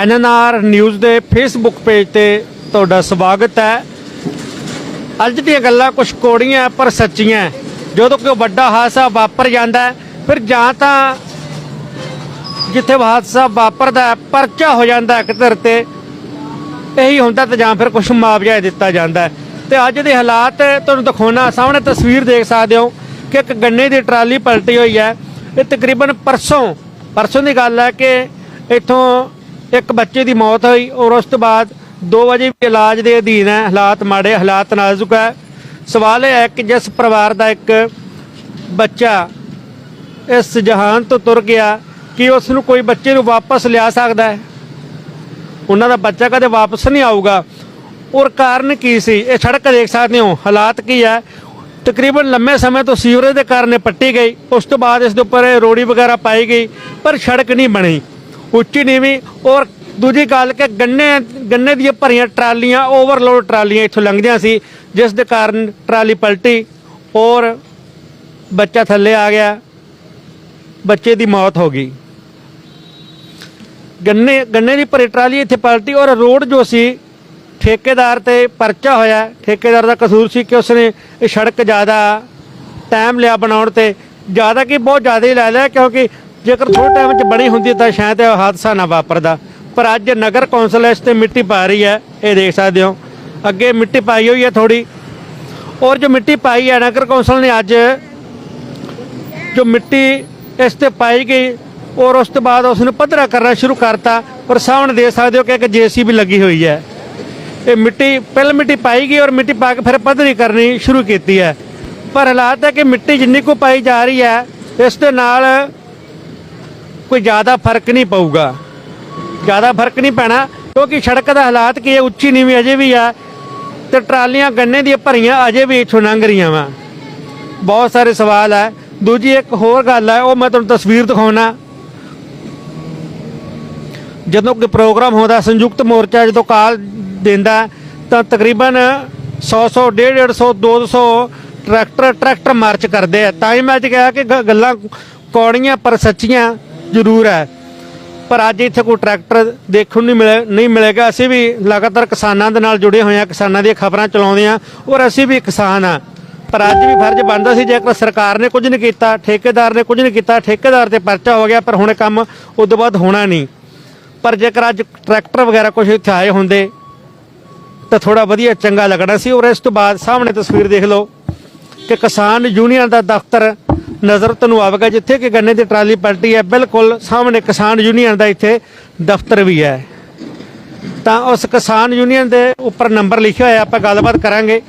NNR news ਦੇ Facebook page ਤੇ ਤੁਹਾਡਾ ਸਵਾਗਤ ਹੈ। ਅੱਜ ਦੀਆਂ ਗੱਲਾਂ ਕੁਝ ਕੋੜੀਆਂ ਪਰ ਸੱਚੀਆਂ ਜਦੋਂ ਕੋਈ ਵੱਡਾ ਹਾਦਸਾ ਵਾਪਰ ਜਾਂਦਾ ਫਿਰ ਜਾਂ ਤਾਂ ਜਿੱਥੇ ਹਾਦਸਾ ਵਾਪਰਦਾ ਪਰਚਾ ਹੋ ਜਾਂਦਾ ਹੈ ਇੱਕ ਧਿਰ ਤੇ, ਇਹੀ ਹੁੰਦਾ ਤੇ ਜਾਂ ਫਿਰ ਕੁਝ ਮੁਆਵਜ਼ਾ ਦਿੱਤਾ ਜਾਂਦਾ ਹੈ। ਤੇ ਅੱਜ ਦੇ ਹਾਲਾਤ ਤੁਹਾਨੂੰ ਦਿਖਾਉਣਾ, ਸਾਹਮਣੇ ਤਸਵੀਰ ਦੇਖ ਸਕਦੇ ਹੋ ਕਿ ਇੱਕ ਗੰਨੇ ਦੀ ਟਰਾਲੀ ਪਲਟੀ ਹੋਈ ਹੈ। ਇਹ ਤਕਰੀਬਨ ਪਰਸੋਂ ਪਰਸੋਂ ਦੀ ਗੱਲ ਹੈ ਕਿ ਇੱਥੋਂ ਇੱਕ ਬੱਚੇ ਦੀ ਮੌਤ ਹੋਈ ਔਰ ਉਸ ਤੋਂ ਬਾਅਦ 2 ਵਜੇ ਵੀ ਇਲਾਜ ਦੇ ਅਧੀਨ ਹੈ, ਹਾਲਾਤ ਮਾੜੇ, ਹਾਲਾਤ ਨਾਜ਼ੁਕ ਹੈ। ਸਵਾਲ ਇਹ ਹੈ ਕਿ ਜਿਸ ਪਰਿਵਾਰ ਦਾ ਇੱਕ ਬੱਚਾ ਇਸ ਜਹਾਨ ਤੋਂ ਤੁਰ ਗਿਆ, ਕਿ ਉਸ ਨੂੰ ਕੋਈ ਬੱਚੇ ਨੂੰ ਵਾਪਸ ਲਿਆ ਸਕਦਾ ਹੈ? ਉਹਨਾਂ ਦਾ ਬੱਚਾ ਕਦੇ ਵਾਪਸ ਨਹੀਂ ਆਊਗਾ। ਔਰ ਕਾਰਨ ਕੀ ਸੀ? ਇਹ ਸੜਕ ਦੇਖ ਸਕਦੇ ਹੋ, ਹਾਲਾਤ ਕੀ ਹੈ? ਤਕਰੀਬਨ ਲੰਮੇ ਸਮੇਂ ਤੋਂ ਸੀਵਰੇਜ ਦੇ ਕਾਰਨ ਇਹ ਪੱਟੀ ਗਈ, ਉਸ ਤੋਂ ਬਾਅਦ ਇਸ ਦੇ ਉੱਪਰ ਇਹ ਰੋੜੀ ਵਗੈਰਾ ਪਾਈ ਗਈ, ਪਰ ਸੜਕ ਨਹੀਂ ਬਣੀ। ਉੱਚੀ ਨੀਵੀਂ ਔਰ ਦੂਜੀ ਗੱਲ ਕਿ ਗੰਨੇ ਗੰਨੇ ਦੀਆਂ ਭਰੀਆਂ ਟਰਾਲੀਆਂ ਓਵਰਲੋਡ ਟਰਾਲੀਆਂ ਇੱਥੋਂ ਲੰਘਦੀਆਂ ਸੀ, ਜਿਸ ਦੇ ਕਾਰਨ ਟਰਾਲੀ ਪਲਟੀ ਔਰ ਬੱਚਾ ਥੱਲੇ ਆ ਗਿਆ, ਬੱਚੇ ਦੀ ਮੌਤ ਹੋ ਗਈ। ਗੰਨੇ ਗੰਨੇ ਦੀ ਭਰੀ ਟਰਾਲੀ ਇੱਥੇ ਪਲਟੀ ਔਰ ਰੋਡ ਜੋ ਸੀ, ਠੇਕੇਦਾਰ ਤੇ ਪਰਚਾ ਹੋਇਆ। ਠੇਕੇਦਾਰ ਦਾ ਕਸੂਰ ਸੀ ਕਿ ਉਸਨੇ ਇਹ ਸੜਕ ਜ਼ਿਆਦਾ ਟਾਈਮ ਲਿਆ ਬਣਾਉਣ ਤੇ, ਜ਼ਿਆਦਾ ਕਿ ਬਹੁਤ ਜ਼ਿਆਦਾ ਹੀ ਲੈ ਲਿਆ, ਕਿਉਂਕਿ ਜੇਕਰ ਥੋੜੇ ਟਾਈਮ 'ਚ ਬਣੀ ਹੁੰਦੀ ਤਾਂ ਸ਼ਾਇਦ ਇਹ ਹਾਦਸਾ ਨਾ ਵਾਪਰਦਾ। ਪਰ ਅੱਜ ਨਗਰ ਕੌਂਸਲ ਇਸ ਤੇ ਮਿੱਟੀ ਪਾ ਰਹੀ ਹੈ, ਇਹ ਦੇਖ ਸਕਦੇ ਹੋ। ਅੱਗੇ ਮਿੱਟੀ ਪਾਈ ਹੋਈ ਹੈ ਥੋੜੀ ਔਰ ਜੋ ਮਿੱਟੀ ਪਾਈ ਹੈ, ਨਗਰ ਕੌਂਸਲ ਨੇ ਅੱਜ ਜੋ ਮਿੱਟੀ ਇਸ ਤੇ ਪਾਈ ਗਈ ਔਰ ਉਸ ਤੋਂ ਬਾਅਦ ਉਸ ਨੂੰ ਪੱਧਰਾ ਕਰਨਾ ਸ਼ੁਰੂ ਕਰਤਾ ਔਰ ਸਾਹਮਣੇ ਦੇਖ ਸਕਦੇ ਹੋ ਕਿ ਇੱਕ ਜੀਸੀਬੀ ਲੱਗੀ ਹੋਈ ਹੈ। ਇਹ ਮਿੱਟੀ, ਪਹਿਲਾਂ ਮਿੱਟੀ ਪਾਈ ਗਈ ਔਰ ਮਿੱਟੀ ਪਾ ਕੇ ਫਿਰ ਪੱਧਰੀ ਕਰਨੀ ਸ਼ੁਰੂ ਕੀਤੀ ਹੈ। ਪਰ ਹਾਲਾਤ ਹੈ ਕਿ ਮਿੱਟੀ ਜਿੰਨੀ ਕੁ ਪਾਈ ਜਾ ਰਹੀ ਹੈ, ਇਸ ਦੇ ਨਾਲ ਕੋਈ ਜ਼ਿਆਦਾ ਫ਼ਰਕ ਨਹੀਂ ਪਊਗਾ। ਜ਼ਿਆਦਾ ਫ਼ਰਕ ਨਹੀਂ ਪੈਣਾ, ਕਿਉਂਕਿ ਸੜਕ ਦਾ ਹਾਲਾਤ ਕੀ ਹੈ, ਉੱਚੀ ਨੀਵੀਂ ਅਜੇ ਵੀ ਆ ਤੇ ਟਰਾਲੀਆਂ ਗੰਨੇ ਦੀਆਂ ਭਰੀਆਂ ਅਜੇ ਵੀ ਇੱਥੋਂ ਲੰਘ ਰਹੀਆਂ ਵਾ। ਬਹੁਤ ਸਾਰੇ ਸਵਾਲ ਹੈ ਦੂਜੀ ਇੱਕ ਹੋਰ ਗੱਲ ਹੈ ਉਹ ਮੈਂ ਤੁਹਾਨੂੰ ਤਸਵੀਰ ਦਿਖਾਉਣਾ। ਜਦੋਂ ਕੋਈ ਪ੍ਰੋਗਰਾਮ ਹੁੰਦਾ, ਸੰਯੁਕਤ ਮੋਰਚਾ ਜਦੋਂ ਕਾਲ ਦਿੰਦਾ, ਤਾਂ ਤਕਰੀਬਨ 100 100 150 200 ਟਰੈਕਟਰ ਟਰੈਕਟਰ ਮਾਰਚ ਕਰਦੇ ਆ। ਤਾਂ ਹੀ ਮੈਂ ਅੱਜ ਕਿਹਾ ਕਿ ਗੱਲਾਂ ਕੌੜੀਆਂ ਪਰ ਸੱਚੀਆਂ। ਜ਼ਰੂਰ ਹੈ। ਪਰ ਅੱਜ ਇੱਥੇ ਕੋਈ ਟਰੈਕਟਰ ਦੇਖਣ ਨੂੰ ਨਹੀਂ ਮਿਲੇ ਨਹੀਂ ਮਿਲੇਗਾ। ਅਸੀਂ ਵੀ ਲਗਾਤਾਰ ਕਿਸਾਨਾਂ ਦੇ ਨਾਲ ਜੁੜੇ ਹੋਏ ਆ ਕਿਸਾਨਾਂ ਦੀਆਂ ਖਬਰਾਂ ਚਲਾਉਂਦੇ ਆ ਔਰ ਅਸੀਂ ਵੀ ਕਿਸਾਨ ਆ ਪਰ ਅੱਜ ਵੀ ਫਰਜ਼ ਬਣਦਾ ਸੀ, ਜੇਕਰ ਸਰਕਾਰ ਨੇ ਕੁਝ ਨਹੀਂ ਕੀਤਾ, ਠੇਕੇਦਾਰ ਨੇ ਕੁਝ ਨਹੀਂ ਕੀਤਾ, ਠੇਕੇਦਾਰ ਤੇ ਪਰਚਾ ਹੋ ਗਿਆ, ਪਰ ਹੁਣ ਇਹ ਕੰਮ ਉਸ ਤੋਂ ਬਾਅਦ ਹੋਣਾ ਨਹੀਂ। ਪਰ ਜੇਕਰ ਅੱਜ ਟਰੈਕਟਰ ਵਗੈਰਾ ਕੁਝ ਇੱਥੇ ਆਏ ਹੁੰਦੇ, ਤਾਂ ਥੋੜਾ ਵਧੀਆ ਚੰਗਾ ਲੱਗਣਾ ਸੀ। ਔਰ ਇਸ ਤੋਂ ਬਾਅਦ ਸਾਹਮਣੇ ਤਸਵੀਰ ਦੇਖ ਲਓ ਕਿ ਕਿਸਾਨ ਯੂਨੀਅਨ ਦਾ ਦਫ਼ਤਰ ਨਜ਼ਰ ਤੁਹਾਨੂੰ ਆਵੇਗਾ ਜਿੱਥੇ ਕਿ ਗੰਨੇ ਦੀ ਟਰਾਲੀ ਪਲਟੀ ਹੈ। ਬਿਲਕੁਲ ਸਾਹਮਣੇ ਕਿਸਾਨ ਯੂਨੀਅਨ ਦਾ ਇੱਥੇ ਦਫ਼ਤਰ ਵੀ ਹੈ। ਤਾਂ ਉਸ ਕਿਸਾਨ ਯੂਨੀਅਨ ਦੇ ਉੱਪਰ ਨੰਬਰ ਲਿਖਿਆ ਹੋਇਆ, ਆਪਾਂ ਗੱਲਬਾਤ ਕਰਾਂਗੇ।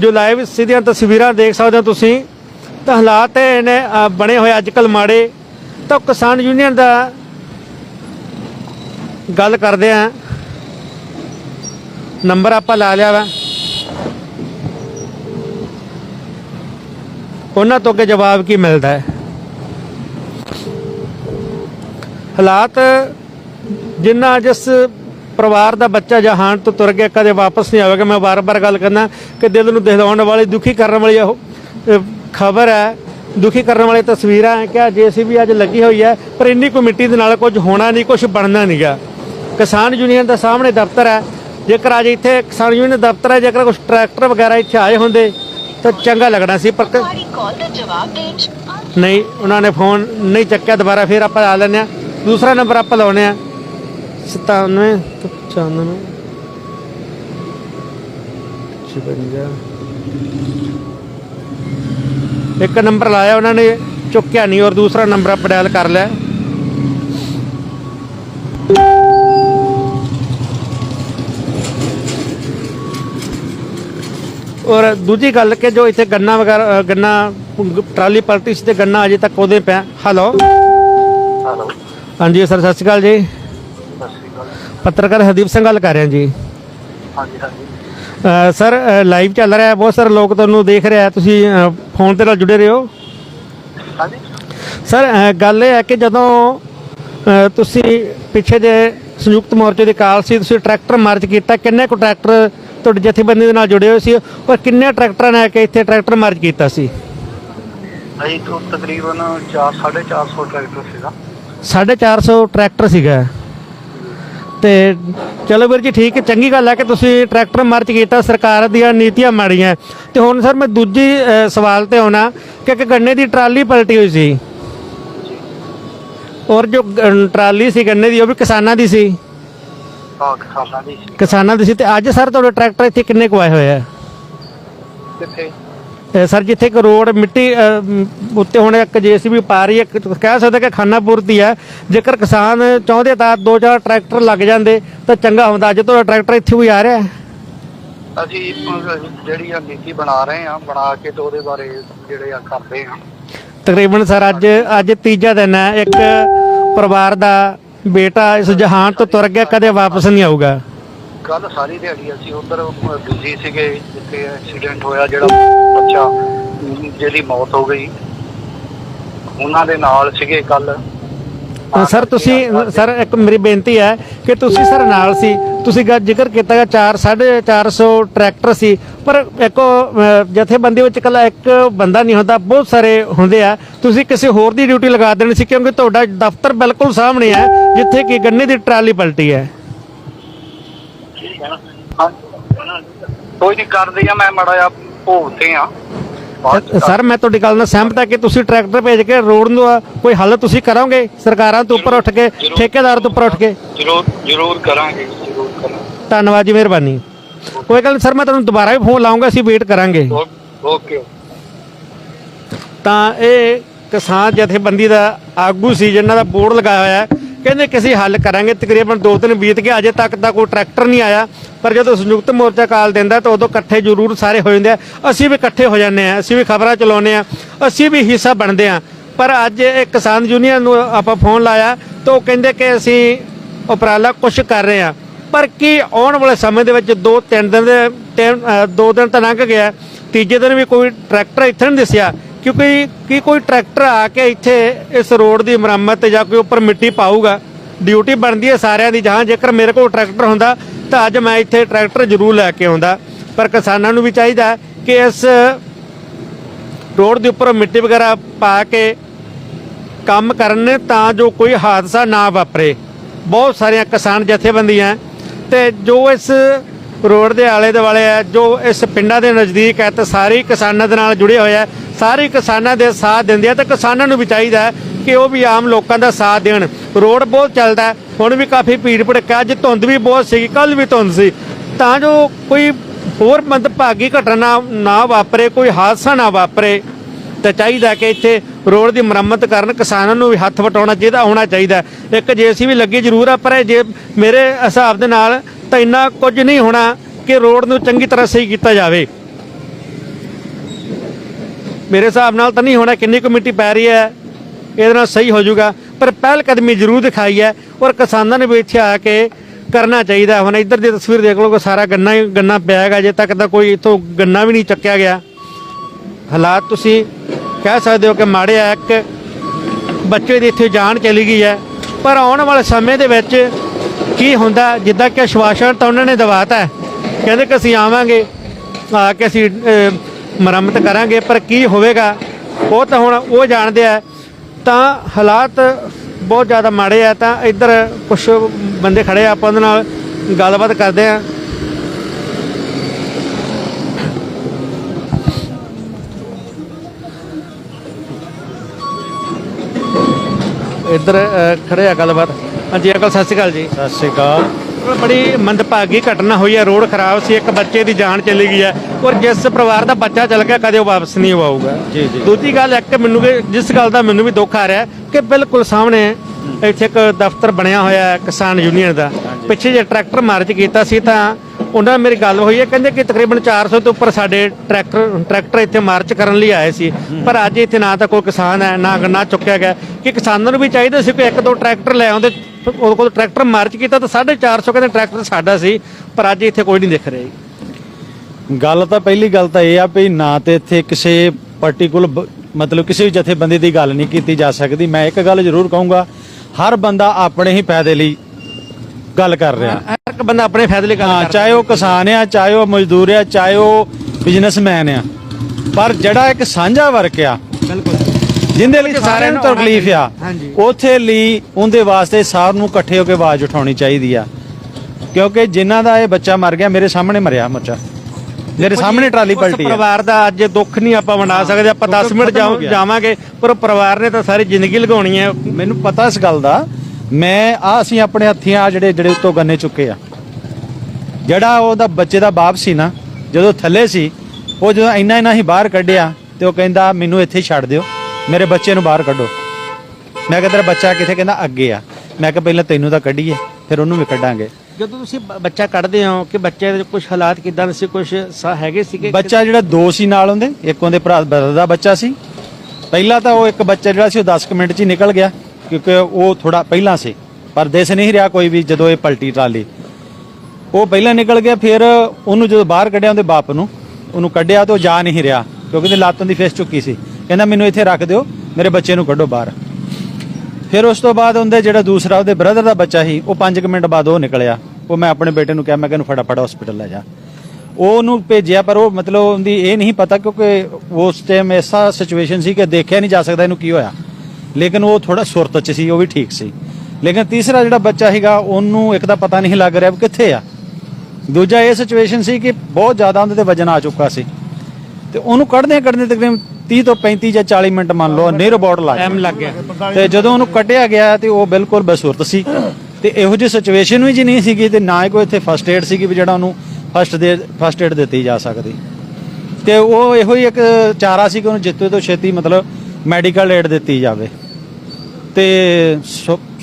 ਜੋ ਲਾਈਵ ਸਿੱਧੀਆਂ ਤਸਵੀਰਾਂ ਦੇਖ ਸਕਦੇ ਹੋ ਤੁਸੀਂ, ਤਾਂ ਹਾਲਾਤ ਇਹਨੇ ਬਣੇ ਹੋਏ ਅੱਜ ਕੱਲ ਮਾੜੇ। ਤਾਂ ਕਿਸਾਨ ਯੂਨੀਅਨ ਦਾ ਗੱਲ ਕਰਦੇ ਆ ਨੰਬਰ ਆਪਾਂ ਲਾ ਲਿਆ ਵਾ। ਉਹਨਾਂ ਤੋਂ ਅੱਗੇ ਜਵਾਬ ਕੀ ਮਿਲਦਾ ਹੈ? ਹਾਲਾਤ ਜਿੰਨਾ ਜਿਸ ਪਰਿਵਾਰ ਦਾ ਬੱਚਾ ਜਹਾਨ ਤੋਂ ਤੁਰ ਗਿਆ, ਕਦੇ ਵਾਪਸ ਨਹੀਂ ਆਵੇਗਾ। ਮੈਂ ਵਾਰ-ਵਾਰ ਗੱਲ ਕਰਨਾ ਕਿ ਦਿਲ ਨੂੰ ਦਿਖਾਉਣ ਵਾਲੀ, ਦੁਖੀ ਕਰਨ ਵਾਲੀ ਉਹ ਖਬਰ ਹੈ। ਦੁਖੀ ਕਰਨ ਵਾਲੀ ਤਸਵੀਰਾਂ ਹੈ ਕਿ ਜੀਸੀਬੀ ਅੱਜ ਲੱਗੀ ਹੋਈ ਹੈ, ਪਰ ਇੰਨੀ ਕੋਈ ਮਿੱਟੀ ਦੇ ਨਾਲ ਕੁਝ ਹੋਣਾ ਨਹੀਂ, ਕੁਝ ਬਣਨਾ ਨਹੀਂਗਾ ਕਿਸਾਨ ਯੂਨੀਅਨ ਦਾ ਸਾਹਮਣੇ ਦਫ਼ਤਰ ਹੈ। ਜੇਕਰ ਅੱਜ ਇੱਥੇ ਕਿਸਾਨ ਯੂਨੀਅਨ ਦਫ਼ਤਰ ਹੈ, ਜੇਕਰ ਕੁਝ ਟਰੈਕਟਰ ਵਗੈਰਾ ਇੱਥੇ ਆਏ ਹੁੰਦੇ ਤਾਂ ਚੰਗਾ ਲੱਗਣਾ ਸੀ ਪਰ ਕ- ਤੁਹਾਡੀ ਕਾਲ ਦਾ ਜਵਾਬ ਦੇਣ 'ਚ ਨਹੀਂ ਉਹਨਾਂ ਨੇ ਫੋਨ ਨਹੀਂ ਚੱਕਿਆ ਦੁਬਾਰਾ ਫਿਰ ਆਪਾਂ ਲਾ ਲੈਂਦੇ ਆ ਦੂਸਰਾ ਨੰਬਰ ਆਪਾਂ ਲਾਉਣੇ ਆ 97 95 56 ਇੱਕ ਨੰਬਰ ਲਾਇਆ ਉਹਨਾਂ ਨੇ ਚੁੱਕਿਆ ਨਹੀਂ ਔਰ ਦੂਸਰਾ ਨੰਬਰ ਆਪਾਂ ਡਾਇਲ ਕਰ ਲਿਆ। ਔਰ ਦੂਜੀ ਗੱਲ ਕਿ ਜੋ ਇੱਥੇ ਗੰਨਾ ਵਗੈਰਾ ਅ, ਗੰਨਾ ਟਰਾਲੀ ਪਲਟੀ ਸੀ ਤੇ ਗੰਨਾ ਅਜੇ ਤੱਕ ਉਹਦੇ ਪਿਆ। ਹੈਲੋ ਹੈਲੋ ਹਾਂਜੀ ਸਰ ਸਤਿ ਸ਼੍ਰੀ ਅਕਾਲ ਜੀ। ਸਤਿ ਸ਼੍ਰੀ ਅਕਾਲ। ਪੱਤਰਕਾਰ ਹਰਦੀਪ ਸਿੰਘ ਗੱਲ ਕਰ ਰਿਹਾ ਜੀ। ਹਾਂਜੀ ਹਾਂਜੀ। ਅ, ਸਰ ਲਾਈਵ ਚੱਲ ਰਿਹਾ ਹੈ ਬਹੁਤ ਸਾਰੇ ਲੋਕ ਤੁਹਾਨੂੰ ਦੇਖ ਰਹੇ ਆ ਤੁਸੀਂ ਫੋਨ ਤੇ ਨਾਲ ਜੁੜੇ ਰਹੋ। ਹਾਂਜੀ। ਸਰ ਅ, ਗੱਲ ਇਹ ਹੈ ਕਿ ਜਦੋਂ ਅ, ਤੁਸੀਂ ਪਿੱਛੇ ਜੇ ਸੰਯੁਕਤ ਮੋਰਚੇ ਦੀ ਕਾਲ ਸੀ ਤੁਸੀਂ ਟਰੈਕਟਰ ਮਾਰਚ ਕੀਤਾ ਕਿੰਨੇ ਕੁ ਟਰੈਕਟਰ ਤੁਹਾਡੀ ਜਥੇਬੰਦੀ ਦੇ ਨਾਲ ਜੁੜੇ ਹੋਏ ਸੀ ਔਰ ਕਿੰਨੇ ਟਰੈਕਟਰਾਂ ਨੇ ਆ ਕੇ ਇੱਥੇ ਟਰੈਕਟਰ ਮਾਰਚ ਕੀਤਾ ਸੀ? ਭਾਈ ਤੋਂ ਤਕਰੀਬਨ 4 450 ਟਰੈਕਟਰ ਸੀਗਾ। 450 ਟਰੈਕਟਰ ਸੀਗਾ। ਤੇ ਚਲੋ ਵੀਰ ਜੀ ਠੀਕ ਹੈ ਚੰਗੀ ਗੱਲ ਹੈ ਕਿ ਤੁਸੀਂ ਟਰੈਕਟਰ ਮਾਰਚ ਕੀਤਾ ਸਰਕਾਰ ਦੀਆਂ ਨੀਤੀਆਂ ਮਾੜੀਆਂ। ਤੇ ਹੁਣ ਸਰ ਮੈਂ ਦੂਜੀ ਸਵਾਲ ਤੇ ਆਉਣਾ ਕਿ ਇੱਕ ਗੰਨੇ ਦੀ ਟਰਾਲੀ ਪਲਟੀ ਹੋਈ ਸੀ। ਔਰ ਜੋ ਟਰਾਲੀ ਸੀ ਗੰਨੇ ਦੀ ਉਹ ਵੀ ਕਿਸਾਨਾਂ ਦੀ ਸੀ। ਹਾਂ ਕਿਸਾਨਾਂ ਦੀ। ਸੀ ਕਿਸਾਨਾਂ ਦੀ ਸੀ ਤੇ ਅੱਜ ਸਰ ਤੁਹਾਡੇ ਟਰੈਕਟਰ ਇੱਥੇ ਕਿੰਨੇ ਕੁ ਆਏ ਹੋਏ ਆ? ਕਿੱਥੇ? ਇਹ ਸਰ ਜਿੱਥੇ ਇੱਕ ਰੋਡ ਮਿੱਟੀ ਅ, ਮ, ਉੱਤੇ ਹੁਣ ਇੱਕ ਜੀਸੀਬੀ ਪਾ ਰਹੀ ਹੈ ਇੱਕ ਕਹਿ ਸਕਦੇ ਕਿ ਖਾਨਾਪੁਰ ਦੀ ਹੈ। ਜੇਕਰ ਕਿਸਾਨ ਚਾਹੁੰਦੇ ਤਾਂ ਦੋ ਚਾਰ ਟਰੈਕਟਰ ਲੱਗ ਜਾਂਦੇ ਤਾਂ ਚੰਗਾ ਹੁੰਦਾ। ਅੱਜ ਤੁਹਾਡਾ ਟਰੈਕਟਰ ਇੱਥੇ ਵੀ ਆ ਰਿਹਾ ਹੈ? ਅਸੀਂ ਜਿਹੜੀ ਆ ਨੀਤੀ ਬਣਾ ਰਹੇ ਆ ਬਣਾ ਕੇ ਤੇ ਉਹਦੇ ਬਾਰੇ ਜਿਹੜੇ ਆ ਕਰਦੇ ਆ ਤਕਰੀਬਨ ਸਰ ਅੱਜ ਅੱਜ ਤੀਜਾ ਦਿਨ ਹੈ। ਇੱਕ ਪਰਿਵਾਰ ਦਾ ਬੇਟਾ ਇਸ ਜਹਾਨ ਤੋਂ ਤੁਰ ਗਿਆ ਕਦੇ ਵਾਪਸ ਨਹੀਂ ਆਊਗਾ। ਕੱਲ ਸਾਰੀ ਦਿਹਾੜੀ ਅਸੀਂ ਉਧਰ ਬਿਜ਼ੀ ਸੀਗੇ ਜਿੱਥੇ ਐਕਸੀਡੈਂਟ ਹੋਇਆ ਜਿਹੜਾ ਬੱਚਾ ਜਿਹਦੀ ਮੌਤ ਹੋ ਗਈ। ਉਹਨਾਂ ਦੇ ਨਾਲ ਸੀਗੇ ਕੱਲ ਸਰ ਤੁਸੀਂ ਸਰ ਇੱਕ ਮੇਰੀ ਬੇਨਤੀ ਹੈ ਕਿ ਤੁਸੀਂ ਸਰ ਨਾਲ ਸੀ। ਤੁਸੀਂ ਗਾ ਜ਼ਿਕਰ ਕੀਤਾ ਗਿਆ 4 450 ਟਰੈਕਟਰ ਸੀ। ਪਰ ਇੱਕ ਜਥੇਬੰਦੀ ਵਿੱਚ ਇਕੱਲਾ ਇੱਕ ਬੰਦਾ ਨਹੀਂ ਹੁੰਦਾ ਬਹੁਤ ਸਾਰੇ ਹੁੰਦੇ ਆ। ਤੁਸੀਂ ਕਿਸੇ ਹੋਰ ਦੀ ਡਿਊਟੀ ਲਗਾ ਦੇਣੀ ਸੀ ਕਿਉਂਕਿ ਤੁਹਾਡਾ ਦਫ਼ਤਰ ਬਿਲਕੁਲ ਸਾਹਮਣੇ ਹੈ। ਜਿੱਥੇ ਕਿ ਗੰਨੇ ਦੀ ਟਰਾਲੀ ਪਲਟੀ ਹੈ। ਹਾਂ। ਕੋਈ ਨਹੀਂ ਕਰਦੇ ਆ ਮੈਂ ਮੜਾ ਆ ਭੋਗਤੇ ਆ। ਬਾਅਦ ਚ ਸਰ ਮੈਂ ਤੁਹਾਡੀ ਗੱਲ ਨਾਲ ਸਹਿਮਤ ਹਾਂ ਕਿ ਤੁਸੀਂ ਟਰੈਕਟਰ ਭੇਜ ਕੇ ਰੋਡ ਨੂੰ ਕੋਈ ਹੱਲ ਤੁਸੀਂ ਕਰੋਗੇ? ਸਰਕਾਰਾਂ ਤੋਂ ਉੱਪਰ ਉੱਠ ਕੇ ਠੇਕੇਦਾਰ ਤੋਂ ਉੱਪਰ ਉੱਠ ਕੇ? ਜ਼ਰੂਰ ਜ਼ਰੂਰ ਕਰਾਂਗੇ ਜ਼ਰੂਰ ਕਰਾਂਗੇ। ਧੰਨਵਾਦ ਜੀ ਮਿਹਰਬਾਨੀ। ਕੋਈ ਗੱਲ ਨਹੀਂ ਸਰ ਮੈਂ ਤੁਹਾਨੂੰ ਦੁਬਾਰਾ ਵੀ ਫੋਨ ਲਾਉਂਗਾ ਅਸੀਂ ਵੇਟ ਕਰਾਂਗੇ। ਓ- ਓਕੇ। ਤਾਂ ਇਹ ਕਿਸਾਨ ਜਥੇਬੰਦੀ ਦਾ ਆਗੂ ਸੀ ਜਿਨ੍ਹਾਂ ਦਾ ਬੋਰਡ ਲਗਾਇਆ ਹੋਇਆ ਹੈ। ਕਹਿੰਦੇ ਕਿ ਅਸੀਂ ਹੱਲ ਕਰਾਂਗੇ। ਤਕਰੀਬਨ 2 ਦਿਨ ਬੀਤ ਗਏ, ਅਜੇ ਤੱਕ ਤਾਂ ਕੋਈ ਟਰੈਕਟਰ ਨਹੀਂ ਆਇਆ। ਪਰ ਜਦੋਂ ਸੰਯੁਕਤ ਮੋਰਚਾ ਕਾਲ ਦਿੰਦਾ ਤਾਂ ਉਦੋਂ ਇਕੱਠੇ ਜ਼ਰੂਰ ਸਾਰੇ ਹੋ ਜਾਂਦੇ ਆ। ਅਸੀਂ ਵੀ ਇਕੱਠੇ ਹੋ ਜਾਂਦੇ ਆ, ਅਸੀਂ ਵੀ ਖਬਰਾਂ ਚਲਾਉਂਦੇ ਆ, ਅਸੀਂ ਵੀ ਹਿੱਸਾ ਬਣਦੇ ਆ। ਪਰ ਅੱਜ ਇਹ ਕਿਸਾਨ ਯੂਨੀਅਨ ਨੂੰ ਆਪਾਂ ਫੋਨ ਲਾਇਆ ਤਾਂ ਉਹ ਕਹਿੰਦੇ ਕਿ ਅਸੀਂ ਉਪਰਾਲਾ ਕੁਝ ਕਰ ਰਹੇ ਆ। ਪਰ ਕੀ ਆਉਣ ਵਾਲੇ ਸਮੇਂ ਦੇ ਵਿੱਚ 2-3 ਦਿਨ ਦੇ ਟਾਈਮ 2 ਦਿਨ ਤਾਂ ਲੰਘ ਗਿਆ। ਤੀਜੇ ਦਿਨ ਵੀ ਕੋਈ ਟਰੈਕਟਰ ਇੱਥੇ ਨਹੀਂ ਦਿਸਿਆ। ਕਿਉਂਕਿ ਕੀ ਕੋਈ ਟਰੈਕਟਰ ਆ ਕੇ ਇੱਥੇ ਇਸ ਰੋਡ ਦੀ ਮੁਰੰਮਤ ਜਾਂ ਕੋਈ ਉੱਪਰ ਮਿੱਟੀ ਪਾਊਗਾ, ਡਿਊਟੀ ਬਣਦੀ ਹੈ ਸਾਰਿਆਂ ਦੀ ਜਹਾਂ ਜੇਕਰ ਮੇਰੇ ਕੋਲ ਟਰੈਕਟਰ ਹੁੰਦਾ, ਤਾਂ ਅੱਜ ਮੈਂ ਇੱਥੇ ਟਰੈਕਟਰ ਜ਼ਰੂਰ ਲੈ ਕੇ ਆਉਂਦਾ। ਪਰ ਕਿਸਾਨਾਂ ਨੂੰ ਵੀ ਚਾਹੀਦਾ ਕਿ ਇਸ ਰੋਡ ਦੇ ਉੱਪਰ ਮਿੱਟੀ ਵਗੈਰਾ ਪਾ ਕੇ ਕੰਮ ਕਰਨ ਤਾਂ ਜੋ ਕੋਈ ਹਾਦਸਾ ਨਾ ਵਾਪਰੇ। ਬਹੁਤ ਸਾਰੀਆਂ ਕਿਸਾਨ ਜਥੇਬੰਦੀਆਂ ਤੇ ਜੋ ਇਸ ਰੋਡ ਦੇ ਆਲੇ ਦੁਆਲੇ ਹੈ, ਜੋ ਇਸ ਪਿੰਡਾਂ ਦੇ ਨਜ਼ਦੀਕ ਹੈ, ਤੇ ਸਾਰੇ ਕਿਸਾਨਾਂ ਦੇ ਨਾਲ ਜੁੜੇ ਹੋਏ ਹੈ। ਸਾਰੇ ਕਿਸਾਨਾਂ ਦੇ ਸਾਥ ਦਿੰਦੇ ਆ ਤੇ ਕਿਸਾਨਾਂ ਨੂੰ ਵੀ ਚਾਹੀਦਾ ਹੈ ਕਿ ਉਹ ਵੀ ਆਮ ਲੋਕਾਂ ਦਾ ਸਾਥ ਦੇਣ। ਰੋਡ ਬਹੁਤ ਚੱਲਦਾ ਹੁਣ ਵੀ ਕਾਫੀ ਭੀੜ ਭੜਕਾ ਅੱਜ ਧੁੰਦ ਵੀ ਬਹੁਤ ਸੀ ਕੱਲ ਵੀ ਧੁੰਦ ਸੀ। ਤਾਂ ਜੋ ਕੋਈ ਹੋਰ ਮੰਦਭਾਗੀ ਘਟਨਾ ਨਾ ਵਾਪਰੇ, ਕੋਈ ਹਾਦਸਾ ਨਾ ਵਾਪਰੇ, ਤਾਂ ਚਾਹੀਦਾ ਕਿ ਇੱਥੇ ਰੋਡ ਦੀ ਮੁਰੰਮਤ ਕਰਨ, ਕਿਸਾਨਾਂ ਨੂੰ ਵੀ ਹੱਥ ਵਟਾਉਣਾ ਚਾਹੀਦਾ ਹੋਣਾ ਚਾਹੀਦਾ ਇੱਕ ਜੇਸੀਬੀ ਲੱਗੀ ਜ਼ਰੂਰ ਆ, ਪਰ ਜੇ ਮੇਰੇ ਹਿਸਾਬ ਦੇ ਨਾਲ ਤਾਂ ਇੰਨਾ ਕੁਝ ਨਹੀਂ ਹੋਣਾ ਕਿ ਰੋਡ ਨੂੰ ਚੰਗੀ ਤਰ੍ਹਾਂ ਸਹੀ ਕੀਤਾ ਜਾਵੇ। ਮੇਰੇ ਹਿਸਾਬ ਨਾਲ ਤਾਂ ਨਹੀਂ ਹੋਣਾ ਕਿੰਨੀ ਕਮੇਟੀ ਪੈ ਰਹੀ ਹੈ। ਇਹਦੇ ਨਾਲ ਸਹੀ ਹੋ ਜਾਊਗਾ। ਪਰ ਪਹਿਲ ਕਦਮੀ ਜ਼ਰੂਰ ਦਿਖਾਈ ਹੈ ਔਰ ਕਿਸਾਨਾਂ ਨੇ ਵੀ ਇੱਥੇ ਆ ਕੇ ਕਰਨਾ ਚਾਹੀਦਾ ਹੁਣ ਇੱਧਰ ਦੀ ਤਸਵੀਰ ਦੇਖ ਲਓ ਕਿ ਸਾਰਾ ਗੰਨਾ ਹੀ ਗੰਨਾ ਪਿਆ ਹੈਗਾ। ਅਜੇ ਤੱਕ ਤਾਂ ਕੋਈ ਇੱਥੋਂ ਗੰਨਾ ਵੀ ਨਹੀਂ ਚੱਕਿਆ ਗਿਆ। ਹਾਲਾਤ ਤੁਸੀਂ ਕਹਿ ਸਕਦੇ ਹੋ ਕਿ ਮਾੜੇ ਆ। ਇੱਕ ਬੱਚੇ ਦੀ ਇੱਥੇ ਜਾਨ ਚਲੀ ਗਈ ਹੈ। ਪਰ ਆਉਣ ਵਾਲੇ ਸਮੇਂ ਦੇ ਵਿੱਚ ਕੀ ਹੁੰਦਾ? ਜਿੱਦਾਂ ਕਿ ਆਸ਼ਵਾਸਨ ਤਾਂ ਉਹਨਾਂ ਨੇ ਦਵਾਤਾ ਕਹਿੰਦੇ ਕਿ ਅਸੀਂ ਆਵਾਂਗੇ। ਆ ਕੇ ਅਸੀਂ ਮੁਰੰਮਤ ਕਰਾਂਗੇ ਪਰ ਕੀ ਹੋਵੇਗਾ ਉਹ ਤਾਂ ਹੁਣ ਉਹ ਜਾਣਦੇ ਆ। ਤਾਂ ਹਾਲਾਤ ਬਹੁਤ ਜ਼ਿਆਦਾ ਮਾੜੇ ਆ ਤਾਂ ਇੱਧਰ ਕੁਝ ਬੰਦੇ ਖੜੇ ਆ ਆਪਾਂ ਉਹਨਾਂ ਨਾਲ ਗੱਲਬਾਤ ਕਰਦੇ ਆ। ਇੱਧਰ ਅਹ, ਖੜੇ ਆ ਗੱਲਬਾਤ। ਹਾਂਜੀ ਅਕਲ ਸਤਿ ਸ਼੍ਰੀ ਅਕਾਲ ਜੀ। ਸਤਿ ਸ਼੍ਰੀ ਅਕਾਲ। ਬੜੀ ਮੰਦਭਾਗੀ ਘਟਨਾ ਹੋਈ ਹੈ ਰੋਡ ਖਰਾਬ ਸੀ ਇੱਕ ਬੱਚੇ ਦੀ ਜਾਨ ਚਲੀ ਗਈ ਹੈ ਔਰ ਜਿਸ ਪਰਿਵਾਰ ਦਾ ਬੱਚਾ ਚਲ ਗਿਆ ਕਦੇ ਉਹ ਵਾਪਸ ਨਹੀਂ ਆਊਗਾ ਜੀ, ਜੀ। ਦੂਜੀ ਗੱਲ ਇੱਕ ਮੈਨੂੰ ਵੀ ਜਿਸ ਗੱਲ ਦਾ ਮੈਨੂੰ ਵੀ ਦੁੱਖ ਆ ਰਿਹਾ ਕਿ ਬਿਲਕੁਲ ਸਾਹਮਣੇ ਇੱਥੇ ਇੱਕ ਦਫ਼ਤਰ ਬਣਿਆ ਹੋਇਆ ਹੈ ਕਿਸਾਨ ਯੂਨੀਅਨ ਦਾ। ਪਿੱਛੇ ਜੇ ਟਰੈਕਟਰ ਮਾਰਚ ਕੀਤਾ ਸੀ ਤਾਂ ਉਹਨਾਂ ਨਾਲ ਮੇਰੀ ਗੱਲ ਹੋਈ ਹੈ ਕਹਿੰਦੇ ਕਿ ਤਕਰੀਬਨ 400 ਤੋਂ ਉੱਪਰ ਸਾਡੇ ਟਰੈਕਟਰ ਟਰੈਕਟਰ ਇੱਥੇ ਮਾਰਚ ਕਰਨ ਲਈ ਆਏ ਸੀ। ਪਰ ਅੱਜ ਇੱਥੇ ਨਾ ਤਾਂ ਕੋਈ ਕਿਸਾਨ ਹੈ ਨਾ ਗੰਨਾ ਚੁੱਕਿਆ ਗਿਆ। ਕਿ ਕਿਸਾਨਾਂ ਨੂੰ ਵੀ ਚਾਹੀਦਾ ਸੀ ਕਿ ਇੱਕ ਦੋ ਟਰੈਕਟਰ ਲੈ ਆਉਂਦੇ ਉਹਦੇ ਕੋਲ ਟਰੈਕਟਰ ਮਾਰਚ ਕੀਤਾ ਤਾਂ 450 ਕਹਿੰਦੇ ਟਰੈਕਟਰ ਸਾਡਾ ਸੀ ਪਰ ਅੱਜ ਇੱਥੇ ਕੋਈ ਨਹੀਂ ਦਿਖ ਰਿਹਾ ਜੀ। ਗੱਲ ਤਾਂ ਪਹਿਲੀ ਗੱਲ ਤਾਂ ਇਹ ਆ ਵੀ ਨਾ ਤੇ ਇੱਥੇ ਕਿਸੇ ਪਾਰਟਿਕੂਲਰ ਮਤਲਬ ਕਿਸੇ ਵੀ ਜਥੇਬੰਦੀ ਦੀ ਗੱਲ ਨਹੀਂ ਕੀਤੀ ਜਾ ਸਕਦੀ। ਮੈਂ ਇੱਕ ਗੱਲ ਜ਼ਰੂਰ ਕਹੂੰਗਾ ਹਰ ਬੰਦਾ ਆਪਣੇ ਹੀ ਫਾਇਦੇ ਲਈ ਗੱਲ ਕਰ ਰਿਹਾ। ਹਰ ਇੱਕ ਬੰਦਾ ਆਪਣੇ ਫਾਇਦੇ ਲਈ ਗੱਲ ਹਾਂ ਚਾਹੇ ਉਹ ਕਿਸਾਨ ਆ ਚਾਹੇ ਉਹ ਮਜ਼ਦੂਰ ਆ ਚਾਹੇ ਉਹ ਬਿਜ਼ਨਸਮੈਨ ਆ। ਪਰ ਜਿਹੜਾ ਇੱਕ ਸਾਂਝਾ ਵਰਕ ਆ ਬਿਲਕੁਲ। ਜਿੰਦੇ ਲਈ ਸਾਰਿਆਂ ਨੂੰ ਤਕਲੀਫ ਆ। ਹਾਂਜੀ। ਉਥੇ ਲਈ ਉਹਦੇ ਵਾਸਤੇ ਸਾਰ ਨੂੰ ਇਕੱਠੇ ਹੋ ਕੇ ਆਵਾਜ਼ ਉਠਾਉਣੀ ਚਾਹੀਦੀ ਆ। ਕਿਉਂਕਿ ਜਿਨ੍ਹਾਂ ਦਾ ਇਹ ਬੱਚਾ ਮਰ ਗਿਆ ਮੇਰੇ ਸਾਹਮਣੇ ਮਰਿਆ ਬੱਚਾ। ਮੇਰੇ ਸਾਹਮਣੇ ਟਰਾਲੀ ਉਸ ਪਲਟੀ ਆ। ਪਰਿਵਾਰ ਦਾ ਅੱਜ ਦੁੱਖ ਨਹੀਂ ਆਪਾਂ ਮਨਾ ਸਕਦੇ ਆਪਾਂ 10 ਮਿੰਟ ਖਤਮ ਹੋ ਜਾਵਾਂ- ਗਿਆ। ਜਾਵਾਂਗੇ ਪਰ ਪਰਿਵਾਰ ਨੇ ਤਾਂ ਸਾਰੀ ਜ਼ਿੰਦਗੀ ਲਗਾਉਣੀ ਹੈ। ਮੈਨੂੰ ਪਤਾ ਇਸ ਗੱਲ ਦਾ ਮੈਂ ਆ ਅਸੀਂ ਆਪਣੇ ਹੱਥੀਂ ਆ ਜਿਹੜੇ ਜਿਹੜੇ ਉੱਤੋਂ ਗੰਨੇ ਚੁੱਕੇ ਆ। ਜਿਹੜਾ ਉਹਦਾ ਬੱਚੇ ਦਾ ਬਾਪ ਸੀ ਨਾ ਜਦੋਂ ਥੱਲੇ ਸੀ ਉਹ ਜਦੋਂ ਇੰਨਾ ਇੰਨਾ ਹੀ ਬਾਹਰ ਕੱਢਿਆ ਤੇ ਉਹ ਕਹਿੰਦਾ ਮੈਨੂੰ ਇੱਥੇ ਛੱਡ ਦਿਓ। ਮੇਰੇ ਬੱਚੇ ਨੂੰ ਬਾਹਰ ਕੱਢੋ। ਮੈਂ ਕਿਹਾ ਤੇਰਾ ਬੱਚਾ ਕਿੱਥੇ? ਕਹਿੰਦਾ ਅੱਗੇ ਆ। ਮੈਂ ਕਿਹਾ ਪਹਿਲਾਂ ਤੈਨੂੰ ਤਾਂ ਕੱਢੀਏ ਫਿਰ ਉਹਨੂੰ ਵੀ ਕੱਢਾਂਗੇ। ਜਦੋਂ ਤੁਸੀਂ ਬ- ਬੱਚਾ ਕੱਢਦੇ ਹੋ ਕਿ ਬੱਚੇ ਦੇ ਕੁਝ ਹਾਲਾਤ ਕਿਦਾਂ ਦੇ ਸੀ? ਕੁਝ ਹੈਗੇ ਸੀਗੇ ਬੱਚਾ ਜਿਹੜਾ ਦੋ ਸੀ ਨਾਲ ਹੁੰਦੇ ਇੱਕ ਉਹਦੇ ਭਰਾ brother ਦਾ ਬੱਚਾ ਸੀ। ਪਹਿਲਾਂ ਤਾਂ ਉਹ ਇੱਕ ਬੱਚਾ ਜਿਹੜਾ ਸੀ ਉਹ 10 ਕੁ ਮਿੰਟ 'ਚ ਹੀ ਨਿਕਲ ਗਿਆ ਕਿਉਂਕਿ ਉਹ ਥੋੜਾ ਪਹਿਲਾਂ ਸੀ। ਪਰ ਦਿਸ ਨਹੀਂ ਰਿਹਾ ਕੋਈ ਵੀ ਜਦੋਂ ਇਹ ਪਲਟੀ ਟਰਾਲੀ। ਉਹ ਪਹਿਲਾਂ ਨਿਕਲ ਗਿਆ ਫਿਰ ਉਹਨੂੰ ਜਦੋਂ ਬਾਹਰ ਕੱਢਿਆ ਉਹਦੇ ਬਾਪ ਨੂੰ ਉਹਨੂੰ ਕੱਢਿਆ ਤਾਂ ਉਹ ਜਾ ਨਹੀਂ ਰਿਹਾ ਕਿਉਂਕਿ ਉਹਦੀ ਲੱਤ ਦੀ ਫੇਸ ਚੁੱਕੀ ਸੀ। ਕਹਿੰਦਾ, ਮੈਨੂੰ ਇੱਥੇ ਰੱਖ ਦਿਓ, ਮੇਰੇ ਬੱਚੇ ਨੂੰ ਕੱਢੋ ਬਾਹਰ। ਫਿਰ ਉਸ ਤੋਂ ਬਾਅਦ ਉਹਦੇ ਜਿਹੜਾ ਦੂਸਰਾ ਉਹਦੇ ਬ੍ਰਦਰ ਦਾ ਬੱਚਾ ਸੀ, ਉਹ 5 ਮਿੰਟ ਬਾਅਦ ਉਹ ਨਿਕਲਿਆ। ਉਹ ਮੈਂ ਆਪਣੇ ਬੇਟੇ ਨੂੰ ਕਿਹਾ, ਮੈਂ ਕਿ ਫਟਾਫਟ ਹਸਪੀਟਲ ਲੈ ਜਾ। ਉਹ ਉਹਨੂੰ ਭੇਜਿਆ, ਪਰ ਉਹ ਮਤਲਬ ਉਹਦੀ ਇਹ ਨਹੀਂ ਪਤਾ, ਕਿਉਂਕਿ ਉਸ ਟਾਈਮ ਐਸਾ ਸਿਚੁਏਸ਼ਨ ਸੀ ਕਿ ਦੇਖਿਆ ਨਹੀਂ ਜਾ ਸਕਦਾ ਇਹਨੂੰ ਕੀ ਹੋਇਆ। ਲੇਕਿਨ ਉਹ ਥੋੜਾ ਸੁਰਤ ਚ ਸੀ, ਉਹ ਵੀ ਠੀਕ ਸੀ। ਲੇਕਿਨ ਤੀਸਰਾ ਜਿਹੜਾ ਬੱਚਾ ਸੀਗਾ, ਉਹਨੂੰ ਇੱਕ ਤਾਂ ਪਤਾ ਨਹੀਂ ਲੱਗ ਰਿਹਾ ਵੀ ਕਿੱਥੇ ਆ। ਦੂਜਾ ਇਹ ਸਿਚੁਏਸ਼ਨ ਸੀ ਕਿ ਬਹੁਤ ਜ਼ਿਆਦਾ ਉਹਦੇ ਤੇ ਵਜਨ ਆ ਚੁੱਕਾ ਸੀ। ਤੇ ਉਹਨੂੰ ਕੱਢਦੇ ਕੱਢਦੇ ਤਕਰੀਬਨ 30 ਤੋਂ 35 ਜਾਂ 40 ਮਿੰਟ ਮੰਨ ਲਓ ਨੀ ਰੋਬੋਟ ਲੱਗ ਟਾਈਮ ਲੱਗ ਗਿਆ। ਤੇ ਜਦੋਂ ਉਹਨੂੰ ਕੱਢਿਆ ਗਿਆ ਤੇ ਉਹ ਬਿਲਕੁਲ ਬਸੁਰਤ ਸੀ। ਤੇ ਇਹੋ ਜਿਹੀ ਸਿਚੁਏਸ਼ਨ ਵੀ ਜੀ ਨਹੀਂ ਸੀਗੀ ਤੇ ਨਾ ਹੀ ਕੋਈ ਇੱਥੇ ਫਸਟ ਏਡ ਸੀਗੀ ਵੀ ਜਿਹੜਾ ਉਹਨੂੰ ਫਸਟ ਦੇ ਫਸਟ ਏਡ ਦਿੱਤੀ ਜਾ ਸਕਦੀ। ਤੇ ਉਹ ਇਹੋ ਹੀ ਇੱਕ ਚਾਰਾ ਸੀ ਕਿ ਉਹਨੂੰ ਜਿੱਤੇ ਤੋਂ ਛੇਤੀ ਮਤਲਬ ਮੈਡੀਕਲ ਏਡ ਦਿੱਤੀ ਜਾਵੇ। ਤੇ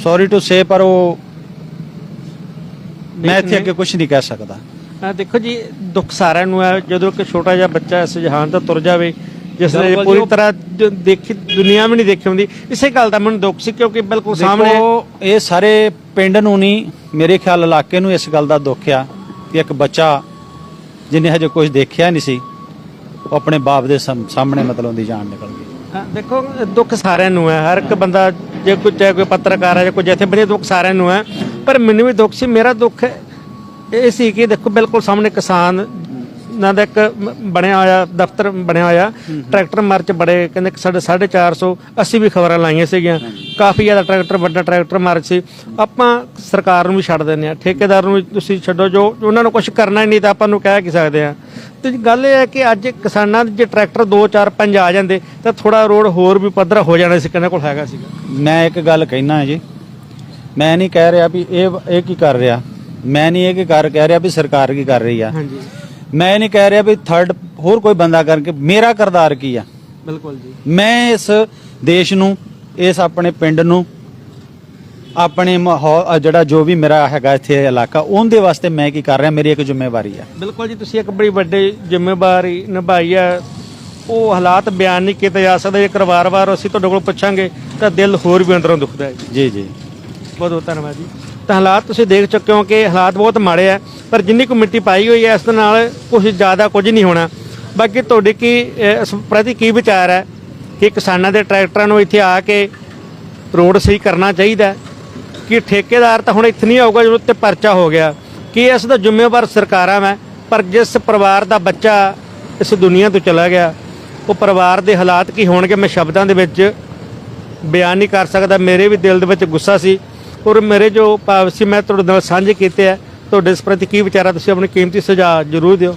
ਸੌਰੀ ਟੂ ਸੇ ਪਰ ਉਹ ਮੈਂ ਇੱਥੇ ਅੱਗੇ ਕੁਝ ਨਹੀਂ ਕਹਿ ਸਕਦਾ। ਦੇਖੋ ਜੀ ਦੁੱਖ ਸਾਰਿਆਂ ਨੂੰ ਹੈ। ਜਦੋਂ ਇੱਕ ਛੋਟਾ ਜਿਹਾ ਬੱਚਾ ਇਸ ਜਹਾਨ ਤੋਂ ਤੁਰ ਜਾਵੇ ਜਿਸ ਨੇ ਪੂਰੀ ਤਰ੍ਹਾਂ ਜੋ ਦੇਖੀ ਦੁਨੀਆ ਵੀ ਨਹੀਂ ਦੇਖੀ ਹੁੰਦੀ। ਇਸੇ ਗੱਲ ਦਾ ਮੈਨੂੰ ਦੁੱਖ ਸੀ ਕਿਉਂਕਿ ਬਿਲਕੁਲ ਸਾਹਮਣੇ ਦੇਖੋ ਇਹ ਸਾਰੇ ਪਿੰਡ ਨੂੰ ਨਹੀਂ ਮੇਰੇ ਖਿਆਲ ਇਲਾਕੇ ਨੂੰ ਇਸ ਗੱਲ ਦਾ ਦੁੱਖ ਆ ਕਿ ਇੱਕ ਬੱਚਾ ਜਿਹਨੇ ਹਜੇ ਕੁਝ ਦੇਖਿਆ ਨਹੀਂ ਸੀ ਉਹ ਆਪਣੇ ਬਾਪ ਦੇ ਸਾਹਮ- ਸਾਹਮਣੇ ਮਤਲਬ ਉਹਦੀ ਜਾਨ ਨਿਕਲ ਗਈ। ਦੇਖੋ ਦੁੱਖ ਸਾਰਿਆਂ ਨੂੰ ਹੈ। ਹਰ ਇੱਕ ਬੰਦਾ ਜੇ ਕੋਈ ਚਾਹੇ ਕੋਈ ਪੱਤਰਕਾਰ ਹੈ ਜਾਂ ਕੋਈ ਜਥੇਬੰਦੀ ਦੁੱਖ ਸਾਰਿਆਂ ਨੂੰ ਹੈ। ਪਰ ਮੈਨੂੰ ਵੀ ਦੁੱਖ ਸੀ ਮੇਰਾ ਦੁੱਖ ਇਹ ਸੀ ਕਿ ਦੇਖੋ ਬਿਲਕੁਲ ਸਾਹਮਣੇ ਕਿਸਾਨ ਨਾਲ ਦਾ ਇੱਕ ਮ- ਬਣਿਆ ਹੋਇਆ ਦਫ਼ਤਰ ਬਣਿਆ ਹੋਇਆ ਟਰੈਕਟਰ ਮਾਰਚ ਬੜੇ ਕਹਿੰਦੇ ਕਿ ਸਾਡੇ 450 ਅਸੀਂ ਵੀ ਖਬਰਾਂ ਲਾਈਆਂ ਸੀਗੀਆਂ। ਕਾਫੀ ਜ਼ਿਆਦਾ ਟਰੈਕਟਰ ਵੱਡਾ ਟਰੈਕਟਰ ਮਾਰਚ ਸੀ। ਆਪਾਂ ਸਰਕਾਰ ਨੂੰ ਵੀ ਛੱਡ ਦਿੰਦੇ ਆ ਠੇਕੇਦਾਰ ਨੂੰ ਵੀ ਤੁਸੀਂ ਛੱਡੋ ਜੋ ਉਹਨਾਂ ਨੂੰ ਕੁਝ ਕਰਨਾ ਹੀ ਨਹੀਂ ਤਾਂ ਆਪਾਂ ਨੂੰ ਕਹਿ ਕੀ ਸਕਦੇ ਆ ਤੇ ਗੱਲ ਇਹ ਹੈ ਕਿ ਅੱਜ ਕਿਸਾਨਾਂ ਦੇ ਜੇ ਟਰੈਕਟਰ 2 4 5 ਆ ਜਾਂਦੇ ਤਾਂ ਥੋੜਾ ਰੋਡ ਹੋਰ ਵੀ ਪੱਧਰਾ ਹੋ ਜਾਣਾ ਸੀ ਕਿਹਨਾਂ ਕੋਲ ਹੈਗਾ ਸੀਗਾ। ਮੈਂ ਇੱਕ ਗੱਲ ਕਹਿਣਾ ਜੀ। ਮੈਂ ਨਹੀਂ ਕਹਿ ਰਿਹਾ ਵੀ ਇਹ ਇਹ ਕੀ ਕਰ ਰਿਹਾ। ਮੈਂ ਨਹੀਂ ਇਹ ਕੀ ਕਰ ਕਹਿ ਰਿਹਾ ਵੀ ਸਰਕਾਰ ਕੀ ਕਰ ਰਹੀ ਆ। ਹਾਂਜੀ। ਮੈਂ ਨਹੀਂ ਕਹਿ ਰਿਹਾ ਵੀ ਥਰਡ ਹੋਰ ਕੋਈ ਬੰਦਾ ਕਰਕੇ ਮੇਰਾ ਕਰਦਾਰ ਕੀ ਆ? ਬਿਲਕੁਲ ਜੀ। ਮੈਂ ਇਸ ਦੇਸ਼ ਨੂੰ ਇਸ ਆਪਣੇ ਪਿੰਡ ਨੂੰ ਆਪਣੇ ਮਾਹੌਲ ਜਿਹੜਾ ਜੋ ਵੀ ਮੇਰਾ ਹੈਗਾ ਇੱਥੇ ਇਲਾਕਾ ਉਹਦੇ ਵਾਸਤੇ ਮੈਂ ਕੀ ਕਰ ਰਿਹਾ ਮੇਰੀ ਇੱਕ ਜ਼ਿੰਮੇਵਾਰੀ ਆ। ਬਿਲਕੁਲ ਜੀ ਤੁਸੀਂ ਇੱਕ ਬੜੀ ਵੱਡੀ ਜ਼ਿੰਮੇਵਾਰੀ ਨਿਭਾਈ ਹੈ ਉਹ ਹਾਲਾਤ ਬਿਆਨ ਨਹੀਂ ਕੀਤੇ ਜਾ ਸਕਦੇ ਜੇਕਰ ਵਾਰ-ਵਾਰ ਅਸੀਂ ਤੁਹਾਡੇ ਕੋਲ ਪੁੱਛਾਂਗੇ ਤਾਂ ਦਿਲ ਹੋਰ ਵੀ ਅੰਦਰੋਂ ਦੁਖਦਾ ਹੈ ਜੀ। ਜੀ ਬਹੁਤ ਬਹੁਤ ਧੰਨਵਾਦ ਜੀ। ਤਾਂ ਹਾਲਾਤ ਤੁਸੀਂ ਦੇਖ ਚੁੱਕੇ ਹੋ ਕਿ ਹਾਲਾਤ ਬਹੁਤ ਮਾੜੇ ਆ, ਪਰ ਜਿੰਨੀ ਕੁ ਮਿੱਟੀ ਪਾਈ ਹੋਈ ਹੈ, ਇਸ ਦੇ ਨਾਲ ਕੁਝ ਜ਼ਿਆਦਾ ਕੁਝ ਨਹੀਂ ਹੋਣਾ। ਬਾਕੀ ਤੁਹਾਡੇ ਕੀ ਇਸ ਪ੍ਰਤੀ ਕੀ ਵਿਚਾਰ ਹੈ ਕਿ ਕਿਸਾਨਾਂ ਦੇ ਟਰੈਕਟਰਾਂ ਨੂੰ ਇੱਥੇ ਆ ਕੇ ਰੋਡ ਸਹੀ ਕਰਨਾ ਚਾਹੀਦਾ ਕਿ ਠੇਕੇਦਾਰ ਤਾਂ ਹੁਣ ਇੱਥੇ ਨਹੀਂ ਆਊਗਾ ਜਦੋਂ ਤੇ ਪਰਚਾ ਹੋ ਗਿਆ। ਕਿ ਇਸ ਦਾ ਜ਼ਿੰਮੇਵਾਰ ਸਰਕਾਰਾਂ ਮੈਂ ਪਰ ਜਿਸ ਪਰਿਵਾਰ ਦਾ ਬੱਚਾ ਇਸ ਦੁਨੀਆ ਤੋਂ ਚਲਾ ਗਿਆ, ਉਹ ਪਰਿਵਾਰ ਦੇ ਹਾਲਾਤ ਕੀ ਹੋਣਗੇ? ਮੈਂ ਸ਼ਬਦਾਂ ਦੇ ਵਿੱਚ ਬਿਆਨ ਨਹੀਂ ਕਰ ਸਕਦਾ। ਮੇਰੇ ਵੀ ਦਿਲ ਦੇ ਵਿੱਚ ਗੁੱਸਾ ਸੀ। ਔਰ ਮੇਰੇ ਜੋ ਭਾਵ ਸੀ, ਮੈਂ ਤੁਹਾਡੇ ਨਾਲ ਸਾਂਝੇ ਕੀਤੇ ਆ। ਤੁਹਾਡੇ ਇਸ ਪ੍ਰਤੀ ਕੀ ਵਿਚਾਰਾ, ਤੁਸੀਂ ਆਪਣੀ ਕੀਮਤੀ ਸੁਝਾਅ ਜ਼ਰੂਰ ਦਿਓ।